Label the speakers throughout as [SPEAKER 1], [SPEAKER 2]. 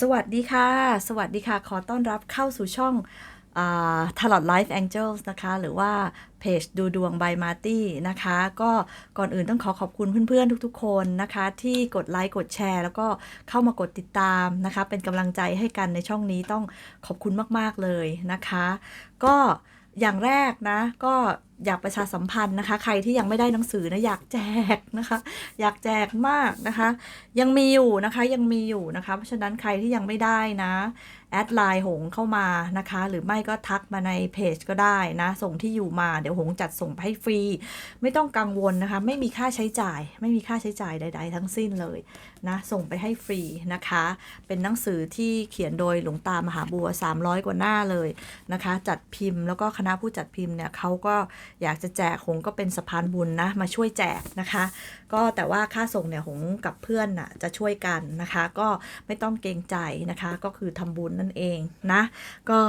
[SPEAKER 1] สวัสดีค่ะ สวัสดีค่ะ ขอต้อนรับเข้าสู่ช่องทลอตไลฟ์แองเจิลนะคะ หรือว่าเพจดูดวง by Marty นะคะ ก็ก่อนอื่นต้องขอขอบคุณเพื่อนๆ ทุกๆ คนนะคะ ที่กดไลค์กดแชร์ แล้วก็เข้ามากดติดตามนะคะ เป็นกำลังใจให้กันในช่องนี้ต้องขอบคุณมากๆเลยนะคะ ก็อย่างแรกนะ ก็ อยากประชาสัมพันธ์นะคะ ใครที่ยังไม่ได้หนังสือนะอยากแจกนะคะ อยากแจกมากนะคะ ยังมีอยู่นะคะยังมีอยู่นะคะ เพราะฉะนั้นใครที่ยังไม่ได้นะแอดไลน์หงเข้ามานะคะ หรือไม่ก็ทักมาในเพจก็ได้นะ ส่งที่อยู่มาเดี๋ยวหงจัดส่งให้ฟรี ไม่ต้องกังวลนะคะ ไม่มีค่าใช้จ่าย ไม่มีค่าใช้จ่ายใด ๆ ทั้งสิ้นเลยนะส่งไปให้ฟรีนะคะ เป็นหนังสือที่เขียนโดยหลวงตามหาบัว 300 กว่าหน้าเลยนะคะ จัดพิมพ์แล้วก็คณะผู้จัดพิมพ์เนี่ยเขาก็อยากจะแจกหงก็เป็นสะพานบุญนะ มาช่วยแจกนะคะ ก็แต่ว่าค่าส่งเนี่ยหงกับเพื่อนน่ะจะช่วยกันนะคะ ก็ไม่ต้องเกรงใจนะคะ ก็คือทำบุญนั่นเองนะ ก็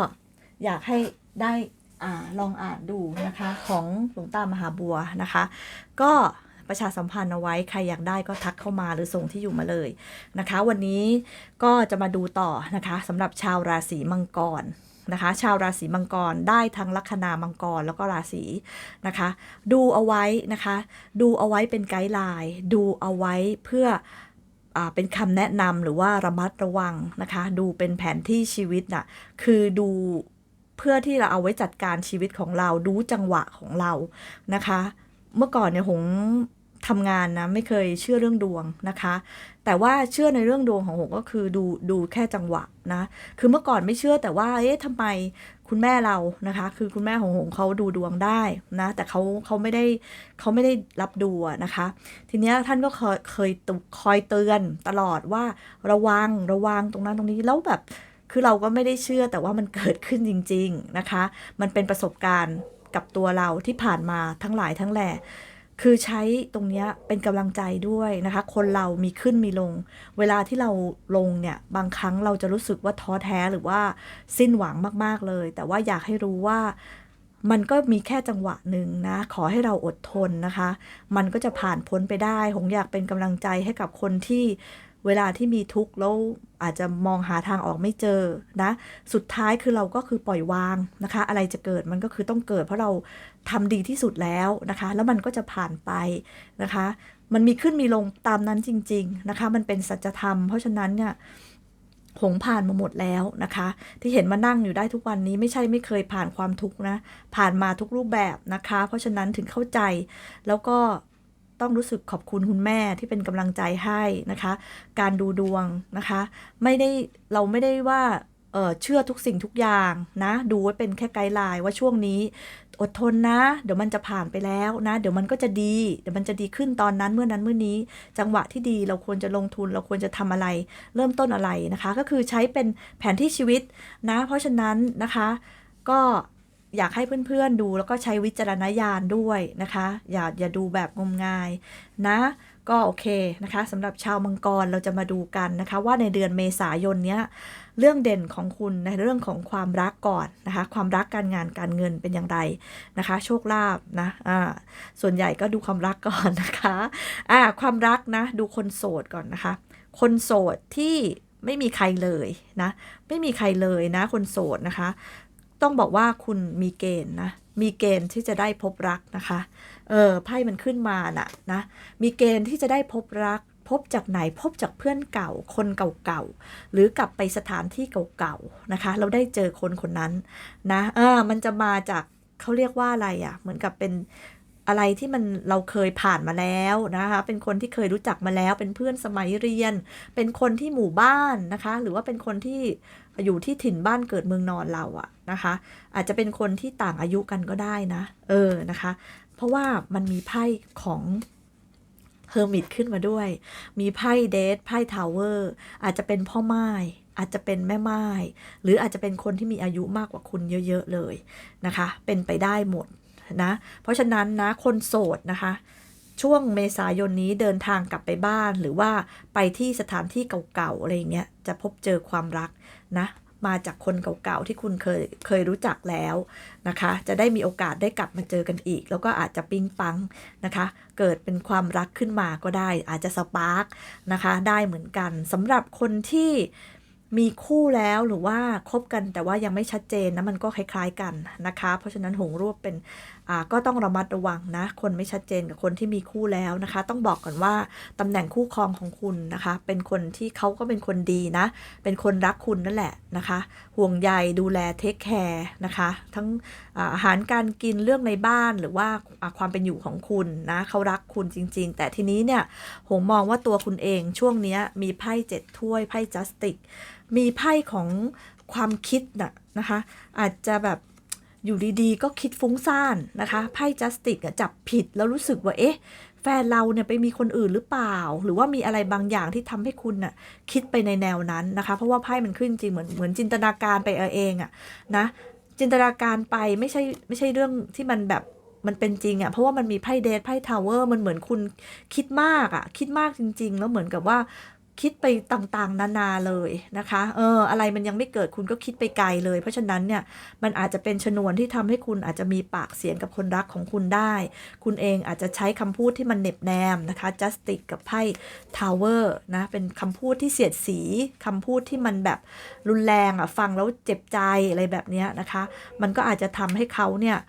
[SPEAKER 1] อยากให้ได้อ่าลองอ่านดูนะคะของหลวงตามหาบัวนะคะ ก็ประชาสัมพันธ์เอาไว้ใครอยากได้ก็ทักเข้ามาหรือส่งที่อยู่มาเลยนะคะ วันนี้ก็จะมาดูต่อนะคะสำหรับชาวราศีมังกร นะคะ ชาวราศีมังกรได้ทั้งลัคนามังกรแล้วก็ราศีนะคะ ดูเอาไว้นะคะ ดูเอาไว้เป็นไกด์ไลน์ดูเอาไว้เพื่ออเป็นคำแนะนำหรือว่าระมัดระวังนะคะ ดูเป็นแผนที่ชีวิตน่ะคือดูเพื่อที่เราเอาไว้จัดการชีวิตของเราดูจังหวะของเรานะคะ เมื่อก่อนเนี่ยหง ทำงานนะไม่เคยเชื่อเรื่องดวงนะคะ แต่ว่าเชื่อในเรื่องดวงของหงก็คือดูดูแค่จังหวะนะ คือเมื่อก่อนไม่เชื่อแต่ว่าเอ๊ะทำไมคุณแม่เรานะคะ คือคุณแม่ของหงเขาดูดวงได้นะ แต่เขาเขาไม่ได้เขาไม่ได้รับดูนะคะ ทีเนี้ยท่านก็เคยเคยคอยเตือนตลอดว่าระวังระวังตรงนั้นตรงนี้แล้วแบบคือเราก็ไม่ได้เชื่อแต่ว่ามันเกิดขึ้นจริง ๆนะคะ มันเป็นประสบการณ์กับตัวเราที่ผ่านมาทั้งหลายทั้งแหล่ คือใช้ตรงนี้เป็นกำลังใจด้วยนะคะ คนเรามีขึ้นมีลง เวลาที่เราลงเนี่ย บางครั้งเราจะรู้สึกว่าท้อแท้หรือว่าสิ้นหวังมาก ๆ เลย แต่ว่าอยากให้รู้ว่ามันก็มีแค่จังหวะหนึ่งนะ ขอให้เราอดทนนะคะ มันก็จะผ่านพ้นไปได้หงอยากเป็นกำลังใจให้กับคนที่ เวลาที่มีทุกข์แล้วอาจจะมองหาทางออกไม่เจอนะ สุดท้ายคือเราก็คือปล่อยวางนะคะ อะไรจะเกิดมันก็คือต้องเกิด เพราะเราทำดีที่สุดแล้วนะคะ แล้วมันก็จะผ่านไปนะคะ มันมีขึ้นมีลงตามนั้นจริง ๆนะคะ มันเป็นสัจธรรม เพราะฉะนั้นเนี่ยหงผ่านมาหมดแล้วนะคะ ที่เห็นมานั่งอยู่ได้ทุกวันนี้ไม่ใช่ไม่เคยผ่านความทุกข์นะ ผ่านมาทุกรูปแบบนะคะ เพราะฉะนั้นถึงเข้าใจแล้วก็ ต้องรู้สึกขอบคุณคุณแม่ที่เป็นกำลังใจให้นะคะ การดูดวงนะคะ ไม่ได้เราไม่ได้ว่าเออเชื่อทุกสิ่งทุกอย่างนะ ดูไว้เป็นแค่ไกด์ไลน์ว่าช่วงนี้ อดทนนะ เดี๋ยวมันจะผ่านไปแล้วนะ เดี๋ยวมันก็จะดี เดี๋ยวมันจะดีขึ้นตอนนั้นเมื่อนั้นเมื่อนี้ จังหวะที่ดีเราควรจะลงทุนเราควรจะทำอะไร เริ่มต้นอะไรนะคะ ก็คือใช้เป็นแผนที่ชีวิตนะ เพราะฉะนั้นนะคะ ก็ อยากให้เพื่อนๆดูแล้วก็ใช้วิจารณญาณด้วยนะคะ อย่าอย่าดูแบบงมงายนะ ก็โอเคนะคะสำหรับชาวมังกรเราจะมาดูกันนะคะ ว่าในเดือนเมษายนเนี้ยเรื่องเด่นของคุณในเรื่องของความรักก่อนนะคะ ความรักการงานการเงินเป็นอย่างไรนะคะ โชคลาภนะอ่าส่วนใหญ่ก็ดูความรักก่อนนะคะอ่าความรักนะดูคนโสดก่อนนะคะ คนโสดที่ไม่มีใครเลยนะ ไม่มีใครเลยนะ คนโสดนะคะ ต้องบอกว่าคุณมีเกณฑ์นะ มีเกณฑ์ที่จะได้พบรักนะคะ เออไพ่มันขึ้นมาน่ะนะ มีเกณฑ์ที่จะได้พบรัก พบจากไหนพบจากเพื่อนเก่า คนเก่าๆ หรือกลับไปสถานที่เก่าๆ นะคะ เราได้เจอคนคนนั้นนะ เออ มันจะมาจากเขาเรียกว่าอะไรอะ่ะ เหมือนกับเป็นอะไรที่มันเราเคยผ่านมาแล้วนะคะ เป็นคนที่เคยรู้จักมาแล้ว เป็นเพื่อนสมัยเรียน เป็นคนที่หมู่บ้านนะคะ หรือว่าเป็นคนที่ อยู่ที่ถิ่นบ้านเกิดเมืองนอนเราอะนะคะ อาจจะเป็นคนที่ต่างอายุกันก็ได้นะ เออนะคะ เพราะว่ามันมีไพ่ของเฮอร์มิตขึ้นมาด้วย มีไพ่เดทไพ่ทาวเวอร์อาจจะเป็นพ่อไม้อาจจะเป็นแม่ไม้หรืออาจจะเป็นคนที่มีอายุมากกว่าคุณเยอะ ๆ เลยนะคะ เป็นไปได้หมดนะ เพราะฉะนั้นนะคนโสดนะคะ ช่วงเมษายนนี้เดินทางกลับไปบ้านหรือว่าไปที่สถานที่เก่าๆอะไรเงี้ยจะพบเจอความรัก นะมาจากคนเก่าๆที่คุณเคยเคยรู้จักแล้วนะคะ จะได้มีโอกาสได้กลับมาเจอกันอีก แล้วก็อาจจะปิ๊งปังนะคะ เกิดเป็นความรักขึ้นมาก็ได้ อาจจะสปาร์กนะคะได้เหมือนกันสำหรับคนที่มีคู่แล้วหรือว่าคบกันแต่ว่ายังไม่ชัดเจนนะมันก็คล้าย ๆกันนะคะ เพราะฉะนั้นหงรวบเป็นก็ต้องระมัดระวังนะ คนไม่ชัดเจนกับคนที่มีคู่แล้วนะคะ ต้องบอกก่อนว่าตำแหน่งคู่ครองของคุณนะคะ เป็นคนที่เขาก็เป็นคนดีนะ เป็นคนรักคุณนั่นแหละนะคะ ห่วงใยดูแลเทคแคร์นะคะ ทั้งอาหารการกินเรื่องในบ้านหรือว่าความเป็นอยู่ของคุณนะเขารักคุณจริง ๆ แต่ทีนี้เนี่ยหงมองว่าตัวคุณเองช่วงนี้มีไพ่เจ็ดถ้วยไพ่จัสติก มีไพ่ของความคิดนะนะคะ อาจจะแบบ อยู่ดีๆ ก็คิดฟุ้งซ่านนะคะ ไพ่จัสติกจับผิดแล้วรู้สึกว่าเอ๊ะ แฟนเราเนี่ยไปมีคนอื่นหรือเปล่า หรือว่ามีอะไรบางอย่างที่ทำให้คุณน่ะคิดไปในแนวนั้นนะคะ เพราะว่าไพ่มันขึ้นจริงเหมือนเหมือนจินตนาการไปเอเองอะนะจินตนาการไปไม่ใช่ไม่ใช่เรื่องที่มันแบบมันเป็นจริงอะ่ะเพราะว่ามันมีไพ่เดทไพ่ทาวเวอร์มันเหมือนคุณคิดมากอะ่ะ คิดมากจริง ๆ แล้วเหมือนกับว่า คิดไปต่างๆ นานาเลยนะคะ เออ อะไรมันยังไม่เกิดคุณก็คิดไปไกลเลย เพราะฉะนั้นเนี่ย มันอาจจะเป็นชนวนที่ทำให้คุณอาจจะมีปากเสียงกับคนรักของคุณได้ คุณเองอาจจะใช้คำพูดที่มันเน็บแนมนะคะ จัสติกกับไพ่ทาวเวอร์นะ เป็นคำพูดที่เสียดสีคำพูดที่มันแบบรุนแรงอะ ฟังแล้วเจ็บใจอะไรแบบนี้นะคะ มันก็อาจจะทำให้เขาเนี่ย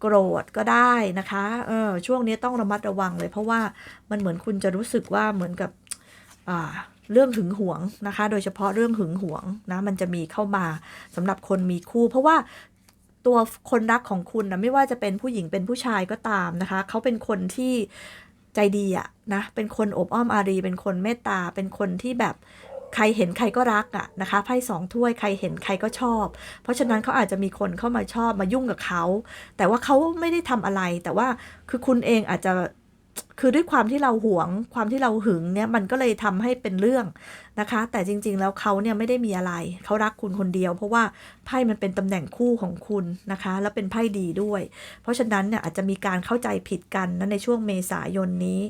[SPEAKER 1] โกรธก็ได้นะคะ เออ ช่วงนี้ต้องระมัดระวังเลย เพราะว่ามันเหมือนคุณจะรู้สึกว่าเหมือนกับ เรื่องหึงหวงนะคะ โดยเฉพาะเรื่องหึงหวงนะมันจะมีเข้ามาสำหรับคนมีคู่ เพราะว่าตัวคนรักของคุณนะไม่ว่าจะเป็นผู้หญิงเป็นผู้ชายก็ตามนะคะ เขาเป็นคนที่ใจดีอะนะเป็นคนอบอ้อมอารี เป็นคนเมตตา เป็นคนที่แบบใครเห็นใครก็รักอะนะคะไพ่สองถ้วยใครเห็นใครก็ชอบ เพราะฉะนั้นเขาอาจจะมีคนเข้ามาชอบมายุ่งกับเขา แต่ว่าเขาไม่ได้ทำอะไร แต่ว่าคือคุณเองอาจจะ คือด้วยความที่เราหวง ความที่เราหึงเนี่ยมันก็เลยทำให้เป็นเรื่องนะคะ แต่จริง ๆ แล้วเขาเนี่ยไม่ได้มีอะไร เขารักคุณคนเดียว เพราะว่าไพ่มันเป็นตำแหน่งคู่ของคุณนะคะ แล้วเป็นไพ่ดีด้วย เพราะฉะนั้นเนี่ยอาจจะมีการเข้าใจผิดกันนะในช่วงเมษายนนี้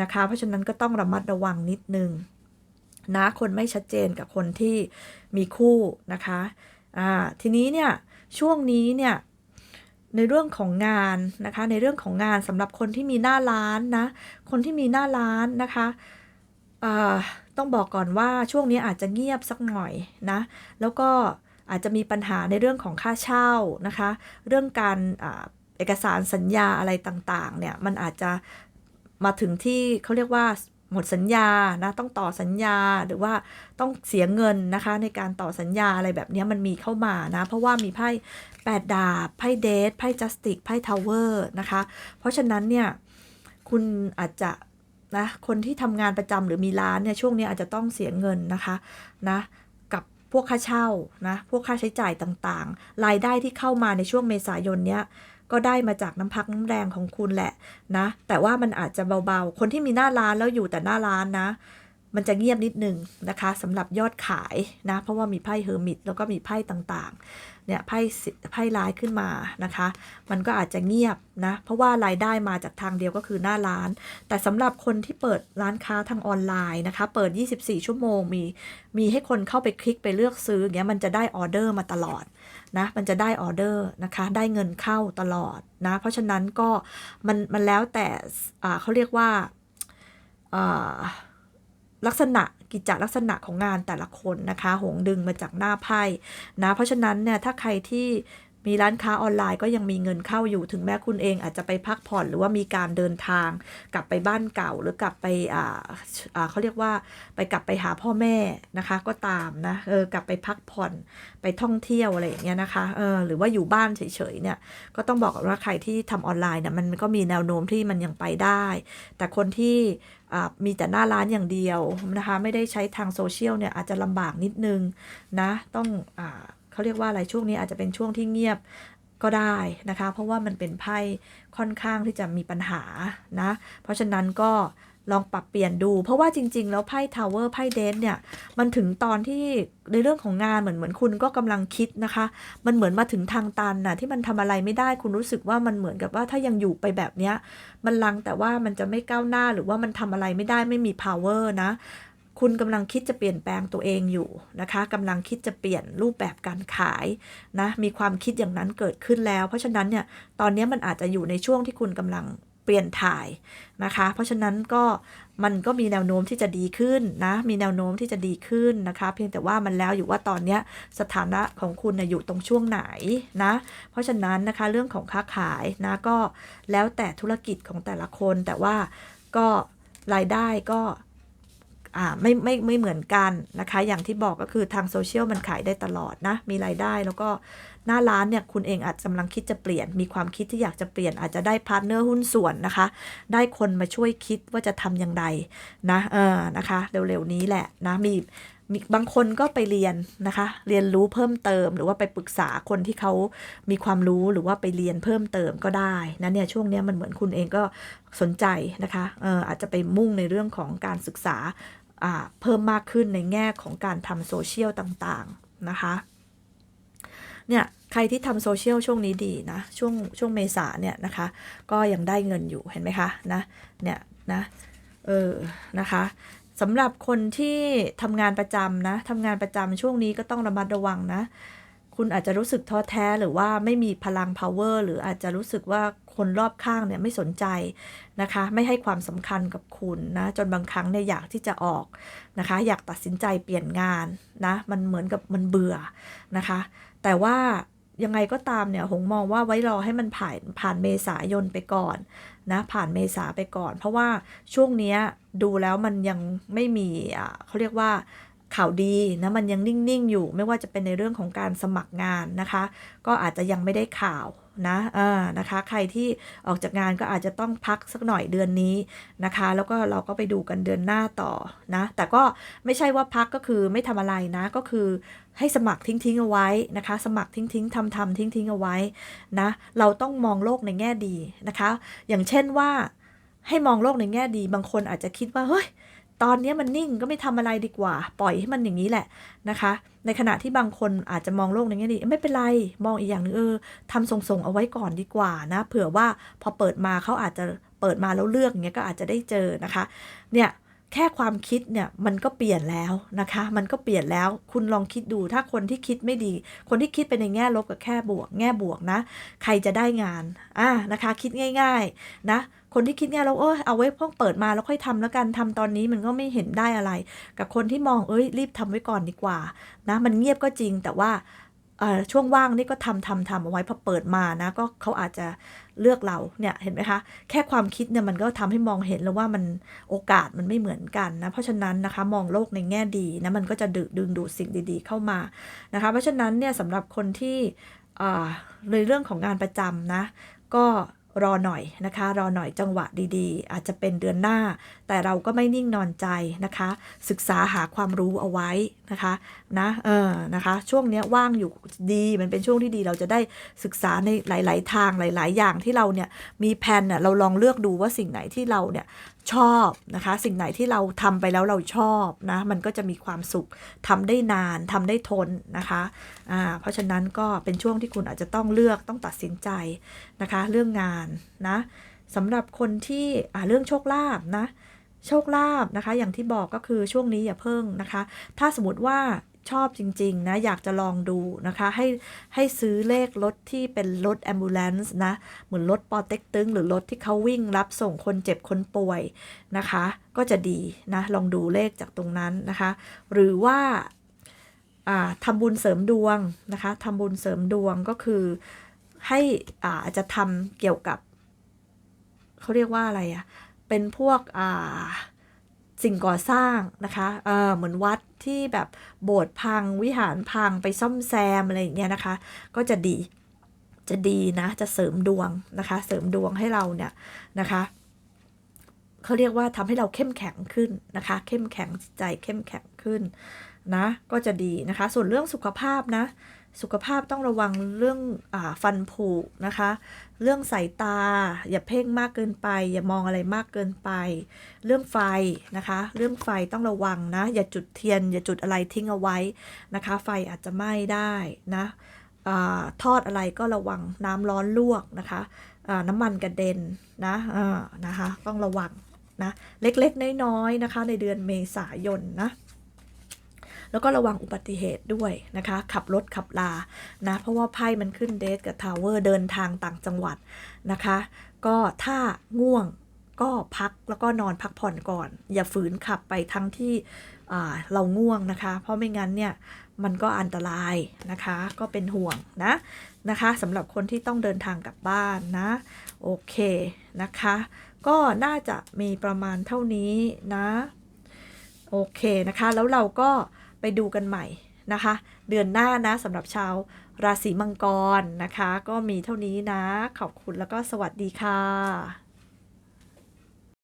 [SPEAKER 1] นะคะ เพราะฉะนั้นก็ต้องระมัดระวังนิดนึงนะคนไม่ชัดเจนกับคนที่มีคู่นะคะอ่าทีนี้เนี่ยช่วงนี้เนี่ย ในเรื่องของงานนะคะ ในเรื่องของงานสำหรับคนที่มีหน้าร้านนะ คนที่มีหน้าร้านนะคะต้องบอกก่อนว่าช่วงนี้อาจจะเงียบสักหน่อยนะ แล้วก็อาจจะมีปัญหาในเรื่องของค่าเช่านะคะ เรื่องการอเอกสารสัญญาอะไรต่างๆ เนี่ย มันอาจจะมาถึงที่เขาเรียกว่า หมดสัญญานะต้องต่อสัญญาหรือว่าต้องเสียเงินนะคะ ในการต่อสัญญาอะไรแบบนี้มันมีเข้ามานะ เพราะว่ามีไพ่แปดดาบไพ่เดทไพ่จัสติกไพ่ทาวเวอร์นะคะ เพราะฉะนั้นเนี่ยคุณอาจจะนะคนที่ทำงานประจำหรือมีร้านเนี่ยช่วงนี้อาจจะต้องเสียเงินนะคะนะกับพวกค่าเช่านะ พวกค่าใช้จ่ายต่างๆ รายได้ที่เข้ามาในช่วงเมษายนเนี้ย ก็ได้มาจากน้ำพักน้ำแรงของคุณแหละนะ แต่ว่ามันอาจจะเบาๆ คนที่มีหน้าร้านแล้วอยู่แต่หน้าร้านนะ มันจะเงียบนิดนึงนะคะสำหรับยอดขายนะ เพราะว่ามีไพ่เฮอร์มิตแล้วก็มีไพ่ต่างๆ เนี่ยไพ่ไพ่ร้ายขึ้นมานะคะ มันก็อาจจะเงียบนะ เพราะว่ารายได้มาจากทางเดียวก็คือหน้าร้าน แต่สำหรับคนที่เปิดร้านค้าทางออนไลน์นะคะ เปิด 24 ชั่วโมงมีมีให้คนเข้าไปคลิกไปเลือกซื้ออย่างเงี้ยมันจะได้ออเดอร์มาตลอด นะมันจะได้ออเดอร์นะคะได้เงินเข้าตลอดนะเพราะฉะนั้นก็มันมันแล้วแต่อ่าเขาเรียกว่าอ่าลักษณะกิจลักษณะของงานแต่ละคนนะคะ หงดึงมาจากหน้าไพ่นะ เพราะฉะนั้นเนี่ยถ้าใครที่ มีร้านค้าออนไลน์ก็ยังมีเงินเข้าอยู่ถึงแม้คุณเองอาจจะไปพักผ่อนหรือว่ามีการเดินทาง กลับไปบ้านเก่าหรือกลับไปอ่าอ่าเขาเรียกว่าไปกลับไปหาพ่อแม่นะคะ ก็ตามนะเออกลับไปพักผ่อนไปท่องเที่ยวอะไรอย่างเงี้ยนะคะเออหรือว่าอยู่บ้านเฉยๆเนี่ยก็ต้องบอกว่าใครที่ทำออนไลน์เนี่ยมันก็มีแนวโน้มที่มันยังไปได้ แต่คนที่อ่ามีแต่หน้าร้านอย่างเดียวนะคะไม่ได้ใช้ทางโซเชียลเนี่ยอาจจะลำบากนิดนึงนะต้องอ่า เขาเรียกว่าอะไรช่วงนี้อาจจะเป็นช่วงที่เงียบก็ได้นะคะ เพราะว่ามันเป็นไพ่ค่อนข้างที่จะมีปัญหานะ เพราะฉะนั้นก็ลองปรับเปลี่ยนดู เพราะว่าจริง ๆ แล้วไพ่ทาวเวอร์ไพ่เดนเนี่ย มันถึงตอนที่ในเรื่องของงานเหมือนเหมือนคุณก็กำลังคิดนะคะ มันเหมือนมาถึงทางตันน่ะที่มันทำอะไรไม่ได้คุณรู้สึกว่ามันเหมือนกับว่าถ้ายังอยู่ไปแบบเนี้ยมันลังแต่ว่ามันจะไม่ก้าวหน้าหรือว่ามันทำอะไรไม่ได้ไม่มี power นะ คุณกำลังคิดจะเปลี่ยนแปลงตัวเองอยู่นะคะกำลังคิดจะเปลี่ยนรูปแบบการขายนะมีความคิดอย่างนั้นเกิดขึ้นแล้ว เพราะฉะนั้นเนี่ยตอนนี้มันอาจจะอยู่ในช่วงที่คุณกำลังเปลี่ยนถ่ายนะคะ เพราะฉะนั้นก็มันก็มีแนวโน้มที่จะดีขึ้นนะ มีแนวโน้มที่จะดีขึ้นนะคะ เพียงแต่ว่ามันแล้วอยู่ว่าตอนนี้สถานะของคุณนะอยู่ตรงช่วงไหนนะ เพราะฉะนั้นนะคะเรื่องของค้าขายนะก็แล้วแต่ธุรกิจของแต่ละคนแต่ว่าก็รายได้ก็ ไม่ไม่ไม่เหมือนกันนะคะ อย่างที่บอกก็คือทางโซเชียลมันขายได้ตลอดนะ มีรายได้แล้วก็หน้าร้านเนี่ยคุณเองอาจกำลังคิดจะเปลี่ยน มีความคิดที่อยากจะเปลี่ยนอาจจะได้พาร์ทเนอร์หุ้นส่วนนะคะ ได้คนมาช่วยคิดว่าจะทำอย่างไรนะเออนะคะ เร็วๆนี้แหละนะมี มีบางคนก็ไปเรียนนะคะ เรียนรู้เพิ่มเติม หรือว่าไปปรึกษาคนที่เขามีความรู้หรือว่าไปเรียนเพิ่มเติมก็ได้นะเนี่ยช่วงเนี้ยมันเหมือนคุณเองก็สนใจนะคะเอออาจจะไปมุ่งในเรื่องของการศึกษาอ่าเพิ่มมากขึ้นในแง่ของการทำโซเชียลต่างๆนะคะเนี่ยใครที่ทำโซเชียลช่วงนี้ดีนะช่วงช่วงเมษาเนี่ยนะคะ ก็ยังได้เงินอยู่เห็นไหมคะนะเนี่ยนะเออนะคะ สำหรับคนที่ทำงานประจำนะทำงานประจำช่วงนี้ก็ต้องระมัดระวังนะ คุณอาจจะรู้สึกท้อแท้หรือว่าไม่มีพลัง power หรืออาจจะรู้สึกว่าคนรอบข้างเนี่ยไม่สนใจนะคะ ไม่ให้ความสำคัญกับคุณนะ จนบางครั้งเนี่ยอยากที่จะออกนะคะ อยากตัดสินใจเปลี่ยนงานนะ มันเหมือนกับมันเบื่อนะคะ แต่ว่ายังไงก็ตามเนี่ยหงมองว่าไว้รอให้มันผ่านผ่านเมษายนไปก่อน นะผ่านเมษาไปก่อน เพราะว่าช่วงนี้ดูแล้วมันยังไม่มีเขาเรียกว่า ข่าวดีนะมันยังนิ่งๆอยู่ ไม่ว่าจะเป็นในเรื่องของการสมัครงานนะคะ ก็อาจจะยังไม่ได้ข่าวนะอ่านะคะ ใครที่ออกจากงานก็อาจจะต้องพักสักหน่อยเดือนนี้นะคะ แล้วก็เราก็ไปดูกันเดือนหน้าต่อนะ แต่ก็ไม่ใช่ว่าพักก็คือไม่ทำอะไรนะ ก็คือให้สมัครทิ้งๆเอาไว้นะคะ สมัครทิ้งๆทำทำทิ้งๆเอาไว้นะ เราต้องมองโลกในแง่ดีนะคะ อย่างเช่นว่าให้มองโลกในแง่ดี บางคนอาจจะคิดว่าเฮ้ย ตอนนี้มันนิ่งก็ไม่ทำอะไรดีกว่า ปล่อยให้มันอย่างนี้แหละนะคะ ในขณะที่บางคนอาจจะมองโลกในแง่ดีไม่เป็นไรมองอีกอย่างหนึงเออทำส่งๆเอาไว้ก่อนดีกว่านะเผื่อว่าพอเปิดมาเขาอาจจะเปิดมาแล้วเลือกอย่างเงี้ยก็อาจจะได้เจอนะคะเนี่ยแค่ความคิดเนี่ยมันก็เปลี่ยนแล้วนะคะ มันก็เปลี่ยนแล้วคุณลองคิดดูถ้าคนที่คิดไม่ดี คนที่คิดไปในแง่ลบกับแค่บวก แง่บวกนะ ใครจะได้งานอะนะคะ คิดง่าย ๆ นะ คนที่คิดง่ยแล้วเออเอาไว้เพิ่งเปิดมาแล้วค่อยทำแล้วกันทำตอนนี้มันก็ไม่เห็นได้อะไร กับคนที่มองเอ้ยรีบทำไว้ก่อนดีกว่านะมันเงียบก็จริงแต่ว่าช่วงว่างนี่ก็ทำทำทำเอาไว้พอเปิดมานะก็เขาอาจจะเลือกเราเนี่ยเห็นไหมคะแค่ความคิดเนี่ยมันก็ทำให้มองเห็นแล้วว่ามันโอกาสมันไม่เหมือนกันนะเพราะฉะนั้นนะคะมองโลกในแง่ดีนะมันก็จะดึงดึงดูดสิ่งดีๆเข้ามานะคะเพราะฉะนั้นเนี่ยสำหรับคนที่ในเรื่องของงานประจำนะก็ รอหน่อยนะคะ รอหน่อยจังหวะดีๆ อาจจะเป็นเดือนหน้า แต่เราก็ไม่นิ่งนอนใจนะคะ ศึกษาหาความรู้เอาไว้นะคะนะเออนะคะช่วงนี้ว่างอยู่ดีมันเป็นช่วงที่ดีเราจะได้ศึกษาในหลาย ๆ ทางหลาย ๆ อย่างที่เราเนี่ยมีแผนเน่ยเราลองเลือกดูว่าสิ่งไหนที่เราเนี่ย ชอบนะคะ สิ่งไหนที่เราทำไปแล้วเราชอบนะมันก็จะมีความสุขทำได้นานทำได้ทนนะคะอ่าเพราะฉะนั้นก็เป็นช่วงที่คุณอาจจะต้องเลือกต้องตัดสินใจนะคะ เรื่องงานนะสำหรับคนที่อ่าเรื่องโชคลาภนะโชคลาภนะคะ อย่างที่บอกก็คือช่วงนี้อย่าเพิ่งนะคะ ถ้าสมมติว่า ชอบจริง ๆ นะ อยากจะลองดูนะคะ ให้ให้ซื้อเลขรถที่เป็นรถ ambulance นะ เหมือนรถปอเต็กตึง หรือรถที่เขาวิ่งรับส่งคนเจ็บคนป่วยนะคะ ก็จะดีนะ ลองดูเลขจากตรงนั้นนะคะ หรือว่าทำบุญเสริมดวงนะคะทำบุญเสริมดวงก็คือให้อ่าจะทำเกี่ยวกับ เขาเรียกว่าอะไรอะเป็นพวกอ่า สิ่งก่อสร้างนะคะเออเหมือนวัดที่แบบโบสถ์พังวิหารพังไปซ่อมแซมอะไรอย่างเงี้ยนะคะ ก็จะดีจะดีนะจะเสริมดวงนะคะ เสริมดวงให้เราเนี่ยนะคะเขาเรียกว่าทำให้เราเข้มแข็งขึ้นนะคะ เข้มแข็งใจเข้มแข็งขึ้นนะ ก็จะดีนะคะ ส่วนเรื่องสุขภาพนะ สุขภาพต้องระวังเรื่องอฟันผุนะคะ เรื่องสายตา อย่าเพ่งมากเกินไป อย่ามองอะไรมากเกินไป เรื่องไฟนะคะ เรื่องไฟต้องระวังนะ อย่าจุดเทียน อย่าจุดอะไรทิ้งเอาไว้นะคะ ไฟอาจจะไหม้ได้นะอทอดอะไรก็ระวังน้ำร้อนลวกนะคะน้ำมันกระเด็นนะนะคะ ต้องระวังนะ เล็กๆ น้อยๆ นะคะ ในเดือนเมษายนนะ แล้วก็ระวังอุบัติเหตุด้วยนะคะ ขับรถขับลานะ เพราะว่าไพ่มันขึ้นเดทกับทาวเวอร์เดินทางต่างจังหวัดนะคะ ก็ถ้าง่วงก็พักแล้วก็นอนพักผ่อนก่อน อย่าฝืนขับไปทั้งที่เราง่วงนะคะ เพราะไม่งั้นเนี่ยมันก็อันตรายนะคะ ก็เป็นห่วงนะนะคะสำหรับคนที่ต้องเดินทางกลับบ้านนะ โอเคนะคะ ก็น่าจะมีประมาณเท่านี้นะ โอเคนะคะ แล้วเราก็ ไปดูกันใหม่นะคะ เดือนหน้านะสำหรับชาวราศีมังกรนะคะ ก็มีเท่านี้นะ ขอบคุณแล้วก็สวัสดีค่ะ